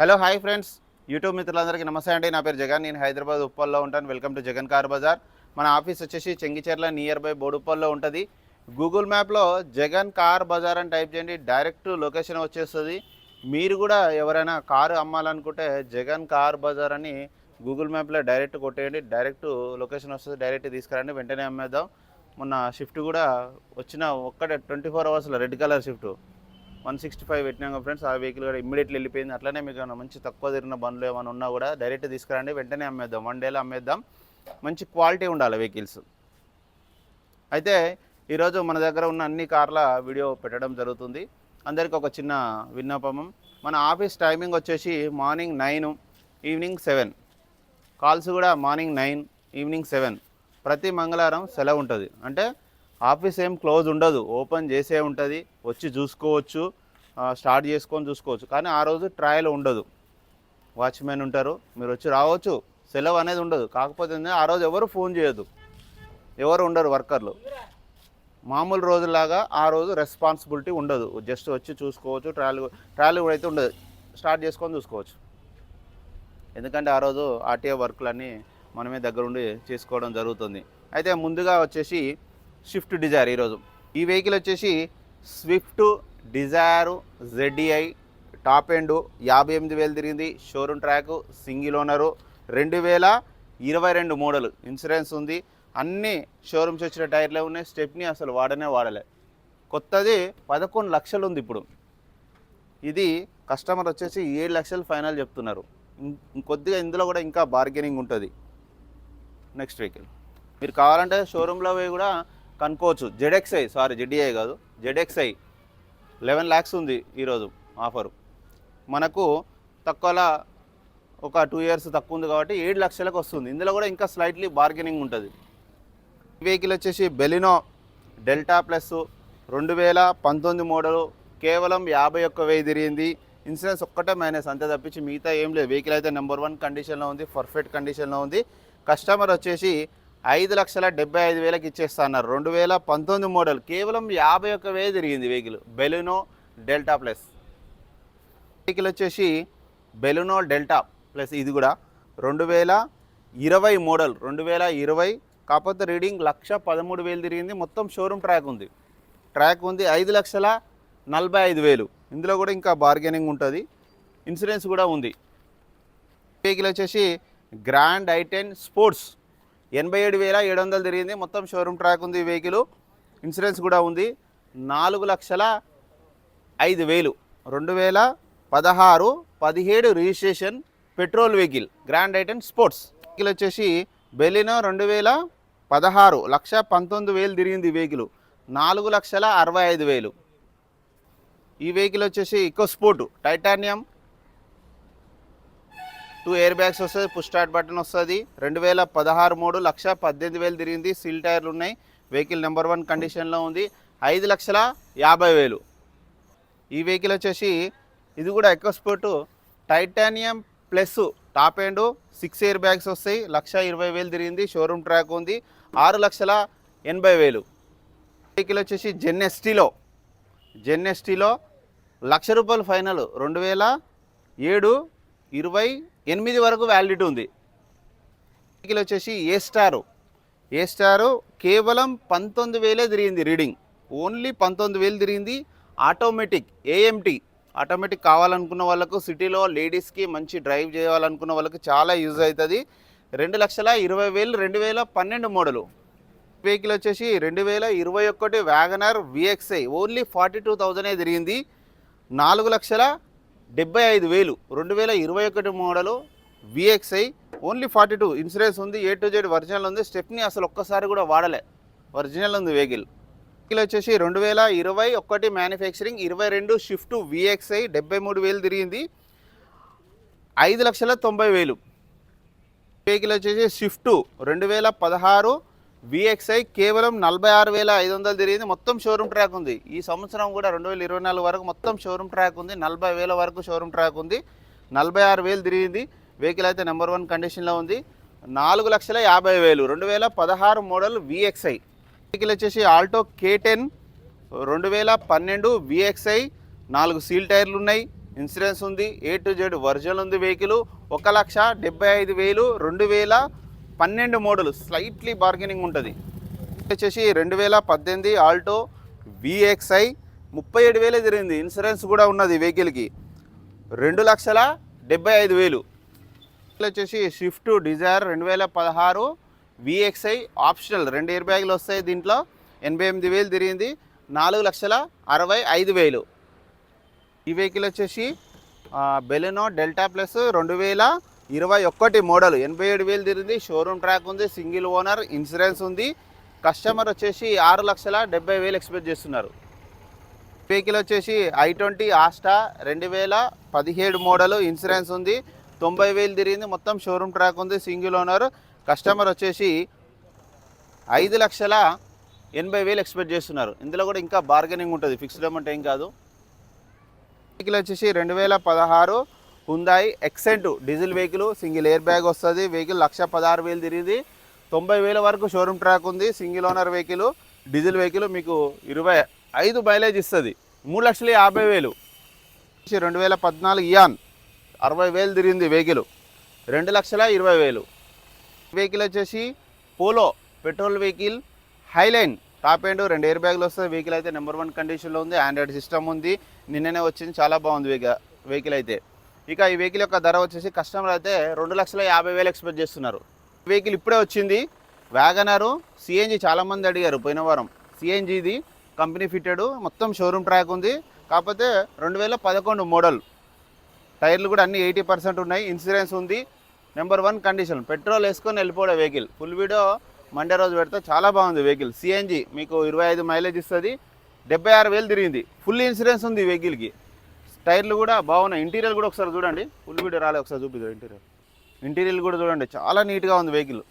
Hello hi friends YouTube మిత్రులందరికీ నమస్తే అండి. నా పేరు జగన్. నేను హైదరాబాద్ ఉప్పల్లో ఉంటాను. Welcome to Jagan car Bazaar మన ఆఫీస్ వచ్చేసి చెంగిచెర్ల నియర్ బై బోడుప్పల్లో ఉంటుంది. గూగుల్ మ్యాప్లో జగన్ కార్ బజార్ అని టైప్ చేయండి. డైరెక్ట్ లొకేషన్ వచ్చేస్తుంది. మీరు కూడా ఎవరైనా కారు అమ్మాలనుకుంటే జగన్ కార్ బజార్ అని గూగుల్ మ్యాప్లో డైరెక్ట్ కొట్టేయండి. డైరెక్ట్ లొకేషన్ వస్తుంది. డైరెక్ట్ తీసుకురండి. వెంటనే అమ్మేద్దాం. మొన్న షిఫ్ట్ కూడా వచ్చిన ఒక్కటే ట్వంటీ ఫోర్ అవర్స్లో red colour shift one sixty five పెట్టినాం ఫ్రెండ్స్ ఆ వెహికల్ కూడా ఇమ్మీడియట్లీ వెళ్ళిపోయింది. అట్లనే మీకు మంచి తక్కువ తిరిగిన బండ్లు ఏమైనా ఉన్నా కూడా డైరెక్ట్ తీసుకురండి. వెంటనే అమ్మేద్దాం. వన్ డేలో అమ్మేద్దాం. మంచి క్వాలిటీ ఉండాలి వెహికల్స్ అయితే ఈరోజు మన దగ్గర ఉన్న అన్ని కార్ల వీడియో పెట్టడం జరుగుతుంది. అందరికీ ఒక చిన్న విన్నపమం. మన ఆఫీస్ టైమింగ్ వచ్చేసి morning nine evening seven. Calls కూడా మార్నింగ్ నైన్ ఈవినింగ్ సెవెన్. ప్రతి మంగళవారం సెలవు ఉంటుంది. అంటే ఆఫీస్ ఏం క్లోజ్ ఉండదు. ఓపెన్ చేసే ఉంటుంది. వచ్చి చూసుకోవచ్చు. స్టార్ట్ చేసుకొని చూసుకోవచ్చు. కానీ ఆ రోజు ట్రయల్ ఉండదు. వాచ్మెన్ ఉంటారు. మీరు వచ్చి రావచ్చు. సెలవు అనేది ఉండదు. కాకపోతే ఆ రోజు ఎవరు ఫోన్ చేయొద్దు. ఎవరు ఉండరు వర్కర్లు. మామూలు రోజులాగా ఆ రోజు రెస్పాన్సిబిలిటీ ఉండదు. జస్ట్ వచ్చి చూసుకోవచ్చు. ట్రయల్ ట్రయల్ కూడా అయితే ఉండదు. స్టార్ట్ చేసుకొని చూసుకోవచ్చు. ఎందుకంటే ఆ రోజు ఆర్టీఓ వర్క్లన్నీ మనమే దగ్గరుండి చేసుకోవడం జరుగుతుంది. అయితే ముందుగా వచ్చేసి స్విఫ్ట్ డిజైర్ ఈరోజు. ఈ వెహికల్ వచ్చేసి Swift Dzire ZDI top end యాభై ఎనిమిది వేలు తిరిగింది. Showroom track single owner. రెండు వేల ఇరవై రెండు మోడల్ ఇన్సూరెన్స్ ఉంది. అన్ని షోరూమ్స్ వచ్చిన టైర్లే ఉన్నాయి. స్టెప్ని అసలు వాడనే వాడలే. కొత్తది పదకొండు లక్షలు ఉంది ఇప్పుడు. ఇది కస్టమర్ వచ్చేసి ఏడు లక్షలు ఫైనల్ చెప్తున్నారు. కొద్దిగా ఇందులో కూడా ఇంకా బార్గెనింగ్ ఉంటుంది. Next vehicle. మీరు కావాలంటే షోరూంలో పోయి కూడా కనుక్కోవచ్చు. జెడ్ఎక్స్ఐ సారీ జెడ్డీఐ కాదు. జెడ్ఎక్స్ఐ లెవెన్ ల్యాక్స్ ఉంది ఈరోజు ఆఫరు. మనకు తక్కువలా ఒక టూ ఇయర్స్ తక్కువ ఉంది కాబట్టి ఏడు లక్షలకు వస్తుంది. ఇందులో కూడా ఇంకా స్లైట్లీ బార్గెనింగ్ ఉంటుంది. వెహికల్ వచ్చేసి బెలినో డెల్టా ప్లస్ రెండు వేల పంతొమ్మిది మోడలు. కేవలం యాభై ఒక్క వెయ్యి తిరిగింది. ఇన్సూరెన్స్ ఒక్కటే మైనస్ అంతే తప్పించి మిగతా ఏం లేదు. వెహికల్ అయితే నెంబర్ వన్ కండిషన్లో ఉంది పర్ఫెక్ట్ కండిషన్లో ఉంది. కస్టమర్ వచ్చేసి ఐదు లక్షల డెబ్బై ఐదు వేలకు ఇచ్చేస్తా అన్నారు. రెండు వేల పంతొమ్మిది మోడల్ కేవలం యాభై ఒక్క వేలు తిరిగింది vehicle. Baleno delta plus. Vehicle వచ్చేసి బెలునో డెల్టా ప్లస్ ఇది కూడా. రెండు వేల ఇరవై మోడల్ రెండు వేల ఇరవై. కాకపోతే రీడింగ్ లక్ష పదమూడు వేలు తిరిగింది. మొత్తం షోరూమ్ ట్రాక్ ఉంది. ట్రాక్ ఉంది ఐదు లక్షల నలభై ఐదు వేలు. ఇందులో కూడా ఇంకా బార్గెనింగ్ ఉంటుంది. ఇన్సూరెన్స్ కూడా ఉంది. వెహికల్ వచ్చేసి గ్రాండ్ ఐటెన్ స్పోర్ట్స్. ఎనభై ఏడు వేల ఏడు వందలు తిరిగింది. మొత్తం షోరూమ్ ట్రాక్ ఉంది వెహికల్ ఇన్సూరెన్స్ కూడా ఉంది. నాలుగు లక్షల ఐదు వేలు. రెండు వేల పదహారు పదిహేడు registration petrol vehicle Grand i ten sports vehicle వచ్చేసి బెలినో రెండు వేల పదహారు లక్ష పంతొమ్మిది వేలు తిరిగింది వెహికల్ నాలుగు లక్షల అరవై ఐదు వేలు. ఈ వెహికల్ వచ్చేసి EcoSport titanium two air bags వస్తుంది పుష్ స్టార్ట్ బటన్ వస్తుంది. రెండు వేల పదహారు మూడు లక్ష పద్దెనిమిది వేలు తిరిగింది. సీల్ టైర్లు ఉన్నాయి. వెహికల్ నెంబర్ వన్ కండిషన్లో ఉంది. ఐదు లక్షల యాభై వేలు. ఈ వెహికల్ వచ్చేసి ఇది కూడా ఎక్కువ titanium plus top end six air bags వస్తాయి. లక్ష ఇరవై వేలు తిరిగింది. షోరూమ్ ట్రాక్ ఉంది. ఆరు లక్షల ఎనభై వేలు. వెహికల్ వచ్చేసి జెన్ఎస్టీలో జెన్ఎస్టీలో లక్ష రూపాయలు ఫైనల్. రెండు వేల ఏడు ఇరవై ఎనిమిది వరకు వ్యాలిడిటీ ఉంది. వెహికల్ వచ్చేసి ఏ స్టారు ఏ స్టారు కేవలం పంతొమ్మిది వేలే తిరిగింది రీడింగ్ ఓన్లీ పంతొమ్మిది వేలు తిరిగింది ఆటోమేటిక్ ఏఎంటీ ఆటోమేటిక్ కావాలనుకున్న వాళ్ళకు సిటీలో లేడీస్కి మంచి డ్రైవ్ చేయాలనుకున్న వాళ్ళకి చాలా యూజ్ అవుతుంది. రెండు లక్షల ఇరవై వేలు రెండు వేల పన్నెండు మోడలు. వెహికల్ వచ్చేసి రెండు వేల ఇరవై ఒకటి Wagon R VXI only forty two థౌజండే తిరిగింది. నాలుగు లక్షల డెబ్బై ఐదు వేలు. రెండు వేల ఇరవై ఒకటి model VXi only forty two insurance ఉంది ఏ టు జెడ్ ఒరిజినల్ ఉంది. స్టెప్ని అసలు ఒక్కసారి కూడా వాడలే. ఒరిజినల్ ఉంది వెహికల్ వెహికల్ వచ్చేసి రెండు వేల ఇరవై ఒకటి మ్యానుఫ్యాక్చరింగ్ ఇరవై రెండు షిఫ్ట్ విఎక్స్ఐ డెబ్బై మూడు వేలు తిరిగింది. ఐదు లక్షల తొంభై వేలు. వెహికల్ వచ్చేసి స్విఫ్ట్ రెండు వేల పదహారు విఎక్స్ఐ కేవలం నలభై ఆరు వేల ఐదు వందలు తిరిగింది. మొత్తం షోరూమ్ ట్రాక్ ఉంది. ఈ సంవత్సరం కూడా రెండు వేల ఇరవై నాలుగు వరకు మొత్తం షోరూమ్ ట్రాక్ ఉంది. నలభై వేల వరకు షోరూమ్ ట్రాక్ ఉంది. నలభై ఆరు వేలు తిరిగింది. వెహికల్ అయితే నెంబర్ వన్ కండిషన్లో ఉంది. నాలుగు లక్షల యాభై వేలు. రెండు వేల పదహారు మోడల్ విఎక్స్ఐ వెహికల్ వచ్చేసి ఆల్టో కే టెన్ రెండు వేల పన్నెండు విఎక్స్ఐ నాలుగు సీల్ టైర్లు ఉన్నాయి. ఇన్సూరెన్స్ ఉంది. ఏ టు జెడ్ వర్జన్ ఉంది వెహికల్ ఒక లక్ష డెబ్బై ఐదు వేలు. రెండు వేల పన్నెండు మోడల్ స్లైట్లీ బార్గెనింగ్ ఉంటుంది. వచ్చేసి రెండు వేల పద్దెనిమిది ఆల్టో విఎక్స్ఐ ముప్పై ఏడు వేలే తిరిగింది ఇన్సూరెన్స్ కూడా ఉన్నది వెహికల్కి. రెండు లక్షల డెబ్బై ఐదు వేలు. వచ్చేసి స్విఫ్ట్ డిజైర్ రెండు వేల పదహారు విఎక్స్ఐ ఆప్షనల్ రెండు ఇయర్ బ్యాగులు వస్తాయి దీంట్లో. ఎనభై ఎనిమిది వేలు తిరిగింది. నాలుగు లక్షల అరవై ఐదు వేలు. ఈ వెహికల్ వచ్చేసి బెలెనో డెల్టా ప్లస్ రెండు వేల ఇరవై ఒక్కటి మోడల్ ఎనభై ఏడు వేలు తిరిగింది షోరూమ్ ట్రాక్ ఉంది సింగిల్ ఓనర్ ఇన్సూరెన్స్ ఉంది. కస్టమర్ వచ్చేసి ఆరు లక్షల డెబ్బై వేలు ఎక్స్పెక్ట్ చేస్తున్నారు. వెహికల్ వచ్చేసి ఐ ట్వంటీ ఆస్టా రెండు వేల పదిహేడు మోడల్ ఇన్సూరెన్స్ ఉంది తొంభై వేలు తిరిగింది మొత్తం షోరూమ్ ట్రాక్ ఉంది సింగిల్ ఓనర్ కస్టమర్ వచ్చేసి ఐదు లక్షల ఎనభై వేలు ఎక్స్పెక్ట్ చేస్తున్నారు. ఇందులో కూడా ఇంకా బార్గెనింగ్ ఉంటుంది ఫిక్స్డ్ అమౌంట్ ఏం కాదు. వెహికల్ వచ్చేసి రెండు వేల పదహారు Hyundai Xcent diesel vehicle single air bag వస్తుంది. వెహికల్ లక్ష పదహారు వేలు తిరిగింది. తొంభై వేల వరకు షోరూమ్ ట్రాక్ ఉంది. Single owner vehicle diesel vehicle మీకు ఇరవై ఐదు మైలేజ్ ఇస్తుంది. మూడు లక్షల యాభై వేలు. రెండు వేల పద్నాలుగు ఇయాన్ అరవై వేలు తిరిగింది వెహికల్ రెండు లక్షల ఇరవై వేలు. వెహికల్ వచ్చేసి Polo petrol vehicle Highline top end రెండు ఎయిర్ బ్యాగులు వస్తుంది. వెహికల్ అయితే నెంబర్ వన్ కండిషన్లో ఉంది. ఆండ్రాయిడ్ సిస్టమ్ ఉంది. నిన్ననే వచ్చింది. చాలా బాగుంది వెహికల్ అయితే. ఇక ఈ వెహికల్ యొక్క ధర వచ్చేసి కస్టమర్ అయితే రెండు లక్షల యాభై వేలు ఎక్స్పెక్ట్ చేస్తున్నారు. వెహికల్ ఇప్పుడే వచ్చింది. వ్యాగనరు సిఎన్జి చాలామంది అడిగారు పోయిన వారం. సిఎన్జిది కంపెనీ ఫిట్టెడ్ మొత్తం షోరూమ్ ట్రాక్ ఉంది. కాకపోతే రెండు వేల పదకొండు మోడల్. టైర్లు కూడా అన్ని ఎయిటీ పర్సెంట్ ఉన్నాయి. ఇన్సూరెన్స్ ఉంది. నెంబర్ వన్ కండిషన్ పెట్రోల్ వేసుకొని వెళ్ళిపోవడం వెహికల్. ఫుల్ వీడియో మండే రోజు పెడితే చాలా బాగుంది వెహికల్. సిఎన్జి మీకు ఇరవై ఐదు మైలేజ్ ఇస్తుంది. డెబ్బై ఆరు వేలు తిరిగింది. ఫుల్ ఇన్సూరెన్స్ ఉంది వెహికల్కి. టైర్లు కూడా బాగున్నాయి. ఇంటీరియర్ కూడా ఒకసారి చూడండి. ఫుల్ వీడియో రాలే ఒకసారి చూపిద్దాం ఇంటీరియర్. ఇంటీరియర్ కూడా చూడండి. చాలా నీట్గా ఉంది వెహికల్.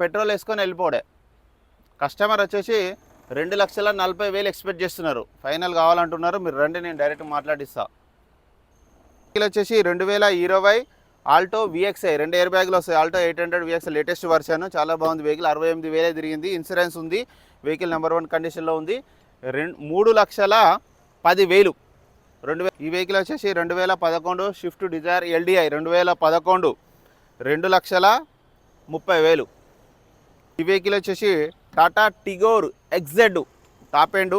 పెట్రోల్ వేసుకొని వెళ్ళిపోవడే. కస్టమర్ వచ్చేసి రెండు లక్షల నలభై వేలు ఎక్స్పెక్ట్ చేస్తున్నారు. ఫైనల్ కావాలంటున్నారు. మీరు రండి నేను డైరెక్ట్ మాట్లాడిస్తా. వెహికల్ వచ్చేసి రెండు వేల ఇరవై ఆల్టో విఎక్స్ఐ రెండు ఎయిర్ బ్యాగ్లు వస్తాయి. Alto eight hundred VX latest version చాలా బాగుంది వెహికల్ అరవై ఎనిమిది వేలే తిరిగింది. ఇన్సూరెన్స్ ఉంది. వెహికల్ నెంబర్ వన్ కండిషన్లో ఉంది. రెండు మూడు లక్షల పది వేలు రెండు ఈ వెహికల్ వచ్చేసి రెండు వేల పదకొండు షిఫ్ట్ డిజైర్ ఎల్డిఐ రెండు వేల పదకొండు. రెండు లక్షల ముప్పై వేలు ఈ వెహికల్ వచ్చేసి Tata Tigor XZ top end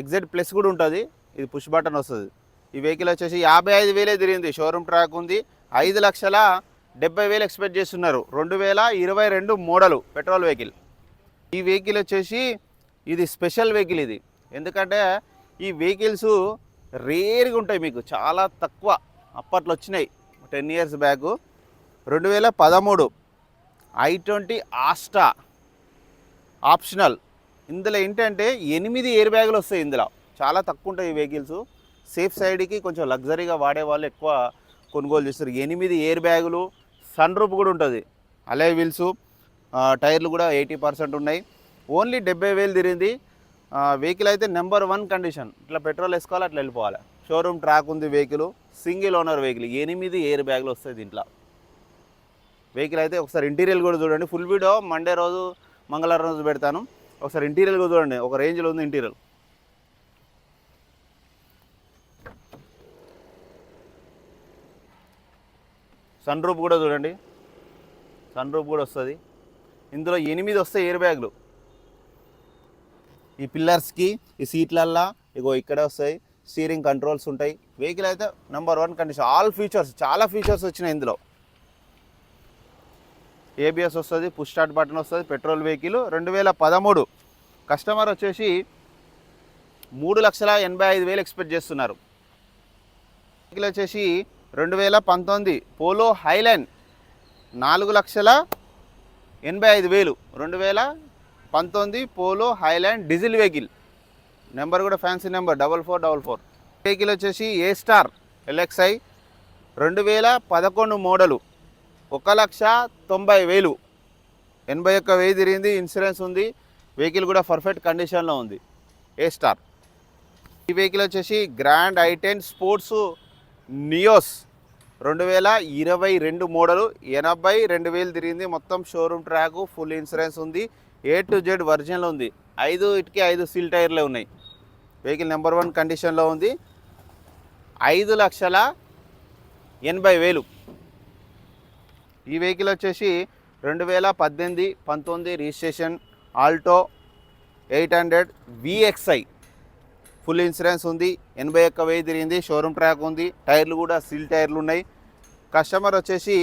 XZ plus కూడా ఉంటుంది. ఇది పుష్ బటన్ వస్తుంది. ఈ వెహికల్ వచ్చేసి యాభై ఐదు వేలే తిరిగింది. షోరూమ్ ట్రాక్ ఉంది. ఐదు లక్షల డెబ్బై వేలు ఎక్స్పెక్ట్ చేస్తున్నారు. రెండు వేల ఇరవై రెండు మోడలు పెట్రోల్ వెహికల్. ఈ వెహికల్ వచ్చేసి ఇది స్పెషల్ వెహికల్ ఇది. ఎందుకంటే ఈ వెహికల్స్ రేర్గా ఉంటాయి మీకు. చాలా తక్కువ. అప్పట్లో వచ్చినాయి. Ten years back. రెండు వేల పదమూడు. I twenty Asta optional. ఇందులో ఏంటంటే ఎనిమిది ఎయిర్ బ్యాగులు వస్తాయి ఇందులో. చాలా తక్కువ ఉంటాయి ఈ వెహికల్స్. సేఫ్ సైడ్కి కొంచెం లగ్జరీగా వాడే వాళ్ళు ఎక్కువ కొనుగోలు చేస్తారు. ఎనిమిది ఎయిర్ బ్యాగులు సన్ రూప్ కూడా ఉంటుంది. అలే వీల్స్ టైర్లు కూడా ఎయిటీ పర్సెంట్ ఉన్నాయి. ఓన్లీ డెబ్బై వేలు తిరిగింది. వెహికల్ అయితే నెంబర్ వన్ కండిషన్ ఇట్లా పెట్రోల్ వేసుకోవాలి అట్లా వెళ్ళిపోవాలి. షోరూమ్ ట్రాక్ ఉంది వెహికల్ సింగిల్ ఓనర్ వెహికల్ ఎనిమిది ఎయిర్ బ్యాగులు వస్తాయి దీంట్లో. వెహికల్ అయితే ఒకసారి ఇంటీరియర్ కూడా చూడండి. ఫుల్ వీడియో మండే రోజు మంగళవారం రోజు పెడతాను. ఒకసారి ఇంటీరియర్ కూడా చూడండి. ఒక రేంజ్లో ఉంది ఇంటీరియర్ సన్ రూప్ కూడా చూడండి. సన్ రూప్ కూడా వస్తుంది. ఇందులో ఎనిమిది వస్తాయి ఎయిర్ బ్యాగ్లు. ఈ పిల్లర్స్కి ఈ సీట్లల్లా ఇగో ఇక్కడ వస్తాయి. స్టీరింగ్ కంట్రోల్స్ ఉంటాయి. వెహికల్ అయితే number one condition all features చాలా ఫీచర్స్ వచ్చినాయి ఇందులో. ఏబిఎస్ వస్తుంది పుష్ స్టార్ట్ బటన్ వస్తుంది పెట్రోల్ వెహికల్ రెండు వేల పదమూడు కస్టమర్ వచ్చేసి మూడు లక్షల ఎనభై ఐదు వేలు ఎక్స్పెక్ట్ చేస్తున్నారు. వెహికల్ వచ్చేసి రెండు వేల పంతొమ్మిది పోలో హైలైన్ నాలుగు లక్షల ఎనభై ఐదు వేలు. రెండు వేల పంతొమ్మిది Polo Highline diesel vehicle. Number కూడా fancy number double four double four. Vehicle వచ్చేసి ఏ స్టార్ ఎల్ఎక్స్ఐ. రెండు వేల పదకొండు మోడలు ఒక లక్ష తొంభై వేలు. ఎనభై ఒక్క వెయ్యి తిరిగింది ఇన్సూరెన్స్ ఉంది. వెహికల్ కూడా పర్ఫెక్ట్ కండిషన్లో ఉంది. A star. ఈ వెహికల్ వచ్చేసి Grand i ten sports Nios రెండు వేల ఇరవై రెండు మోడలు ఎనభై రెండు వేలు తిరిగింది. మొత్తం షోరూమ్ ట్రాక్ ఫుల్ ఇన్సూరెన్స్ ఉంది. ఏ టు జెడ్ వర్జన్లో ఉంది. ఐదు ఇటుకి ఐదు సీల్ టైర్లే ఉన్నాయి. వెహికల్ నెంబర్ వన్ కండిషన్లో ఉంది. ఐదు లక్షల ఎనభై వేలు. ఈ వెహికల్ వచ్చేసి రెండు వేల పద్దెనిమిది పంతొమ్మిది registration Alto eight hundred VXI full insurance ఉంది. ఎనభై ఒక్క వెయ్యి తిరిగింది. షోరూమ్ ట్రాక్ ఉంది. టైర్లు కూడా సీల్ టైర్లు ఉన్నాయి. కస్టమర్ వచ్చేసి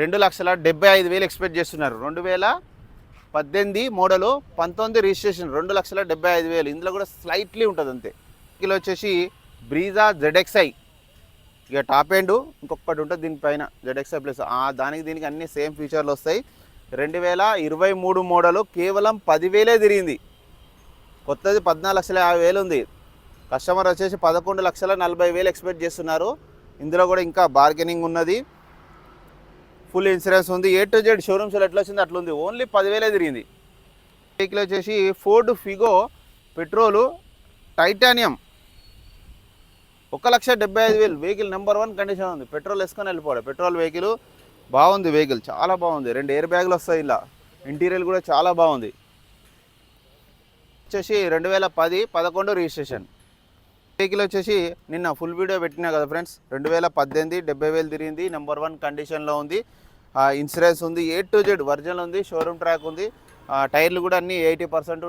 రెండు లక్షల డెబ్బై ఐదు వేలు ఎక్స్పెక్ట్ చేస్తున్నారు. రెండు వేల పద్దెనిమిది మోడలు పంతొమ్మిది రిజిస్ట్రేషన్ రెండు లక్షల డెబ్బై ఐదు వేలు. ఇందులో కూడా స్లైట్లీ ఉంటుంది అంతే. కిలో వచ్చేసి బ్రీజా జెడ్ఎక్స్ఐ. ఇక టాప్ ఎండ్ ఇంకొకటి ఉంటుంది దీనిపైన జెడ్ఎక్స్ఐ ప్లస్. ఆ దానికి దీనికి అన్ని సేమ్ ఫీచర్లు వస్తాయి. రెండు వేల ఇరవై మూడు మోడలు కేవలం పదివేలే తిరిగింది. కొత్తది పద్నాలుగు లక్షల యాభై వేలు ఉంది. కస్టమర్ వచ్చేసి పదకొండు లక్షల నలభై వేలు ఎక్స్పెక్ట్ చేస్తున్నారు. ఇందులో కూడా ఇంకా బార్గెనింగ్ ఉన్నది. ఫుల్ ఇన్సూరెన్స్ ఉంది. ఏ టు జెడ్ షోరూమ్స్ ఎట్లా వచ్చింది అట్లా ఉంది ఓన్లీ పదివేలే తిరిగింది. వెహికల్ వచ్చేసి ఫోర్డ్ ఫిగో పెట్రోలు టైటానియం ఒక లక్ష డెబ్బై ఐదు వేలు. వెహికల్ నెంబర్ వన్ కండిషన్ ఉంది. పెట్రోల్ వేసుకొని వెళ్ళిపోవడం పెట్రోల్ వెహికల్ బాగుంది వెహికల్ చాలా బాగుంది. రెండు ఎయిర్ బ్యాగులు వస్తాయి ఇలా. ఇంటీరియర్ కూడా చాలా బాగుంది. వచ్చేసి రెండు వేల పది పదకొండు రిజిస్ట్రేషన్. వెహికల్ వచ్చేసి నిన్న ఫుల్ వీడియో పెట్టినా కదా ఫ్రెండ్స్ రెండు వేల పద్దెనిమిది డెబ్బై వేలు తిరిగింది నెంబర్ వన్ కండిషన్లో ఉంది ఇన్సూరెన్స్ ఉంది ఏ టు జెడ్ వర్జన్ ఉంది షోరూమ్ ట్రాక్ ఉంది టైర్లు కూడా అన్ని ఎయిటీ పర్సెంట్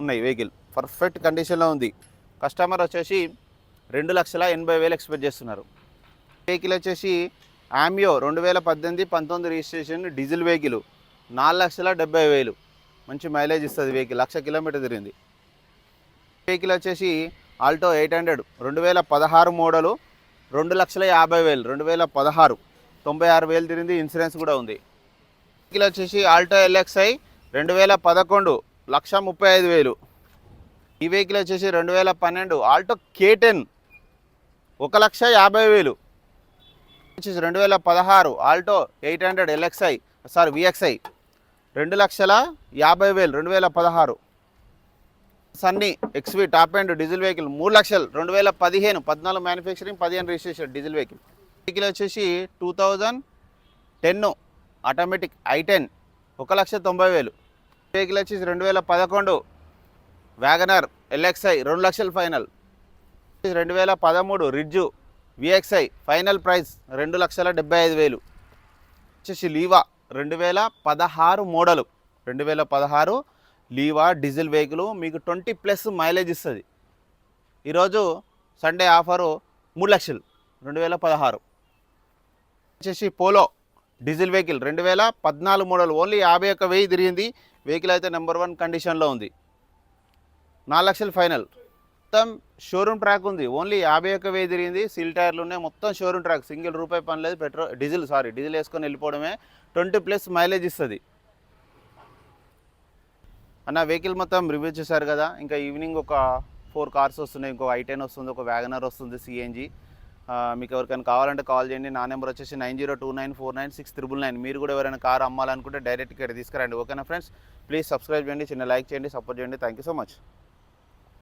ఉన్నాయి వెహికల్ పర్ఫెక్ట్ కండిషన్లో ఉంది. కస్టమర్ వచ్చేసి రెండు లక్షల ఎనభై వేలు ఎక్స్పెక్ట్ చేస్తున్నారు. వెహికల్ వచ్చేసి ఆమియో రెండు వేల పద్దెనిమిది పంతొమ్మిది రిజిస్ట్రేషన్ డీజిల్ వెహికల్ నాలుగు లక్షల డెబ్బై వేలు మంచి మైలేజ్ ఇస్తుంది వెహికల్. లక్ష కిలోమీటర్ తిరిగింది. వెహికల్ వచ్చేసి ఆల్టో ఎయిట్ హండ్రెడ్. రెండు వేల పదహారు మోడలు రెండు లక్షల యాభై వేలు. రెండు వేల పదహారు తొంభై ఆరు వేలు తిరిగింది. ఇన్సూరెన్స్ కూడా ఉంది. వెహికల్ వచ్చేసి ఆల్టో ఎల్ఎక్స్ఐ రెండు వేల పదకొండు లక్ష ముప్పై ఐదు వేలు. ఈ వెహికల్ వచ్చేసి రెండు వేల పన్నెండు ఆల్టో కే టెన్ ఒక లక్ష యాభై వేలు. వచ్చేసి రెండు వేల పదహారు Alto eight hundred LXI sorry VXI. రెండు లక్షల యాభై వేలు రెండు వేల పదహారు. Sunny XV top and diesel vehicle మూడు లక్షలు రెండు వేల పదిహేను పద్నాలుగు మ్యానుఫ్యాక్చరింగ్ పదిహేను రిజిస్ట్రేషన్ డీజిల్ వెహికల్ వెహికల్ వచ్చేసి two thousand ten automatic i ten ఒక లక్ష తొంభై వేలు. వెహికల్ వచ్చేసి రెండు వేల పదకొండు వ్యాగనర్ ఎల్ఎక్స్ఐ రెండు లక్షల ఫైనల్ రెండు వేల పదమూడు రిడ్జు విఎక్స్ఐ ఫైనల్ ప్రైస్ రెండు లక్షల డెబ్బై ఐదు వేలు. వచ్చేసి లీవా రెండు వేల పదహారు మోడలు. రెండు వేల పదహారు లీవా డీజిల్ వెహికల్ మీకు ట్వంటీ ప్లస్ మైలేజ్ ఇస్తుంది. ఈరోజు సండే ఆఫరు మూడు లక్షలు రెండు వేల పదహారు. వచ్చేసి పోలో డీజిల్ వెహికల్ రెండు వేల పద్నాలుగు మోడల్ ఓన్లీ యాభై ఒక్క వెయ్యి తిరిగింది. వెహికల్ అయితే నెంబర్ వన్ కండిషన్లో ఉంది. నాలుగు లక్షలు ఫైనల్. మొత్తం షోరూమ్ ట్రాక్ ఉంది. ఓన్లీ యాభై ఒక్క వెయ్యి తిరిగింది. సీల్ టైర్లు ఉన్నాయి. మొత్తం షోరూమ్ ట్రాక్. సింగిల్ రూపాయి పని లేదు. పెట్రోల్ డీజిల్ సారీ డీజిల్ వేసుకొని వెళ్ళిపోవడమే ట్వంటీ ప్లస్ మైలేజ్ ఇస్తుంది. అన్న వెహికల్ మొత్తం రివ్యూ చేశారు కదా. ఇంకా ఈవినింగ్ ఒక ఫోర్ కార్స్ వస్తున్నాయి. ఇంకో ఐ టెన్ వస్తుంది. ఒక వ్యాగనర్ వస్తుంది. సిఎన్జి మీకు ఎవరికైనా కావాలంటే కాల్ చేయండి. నా నెంబర్ వచ్చేసి nine zero two nine four nine six triple nine. మీరు కూడా ఎవరైనా కార్ అమ్మాలనుకుంటే డైరెక్ట్ ఇక్కడ తీసుకురండి. ఓకేనా ఫ్రెండ్స్? ప్లీజ్ సబ్స్క్రైబ్ చేయండి. చిన్న లైక్ చేయండి. సపోర్ట్ చేయండి. Thank you so much.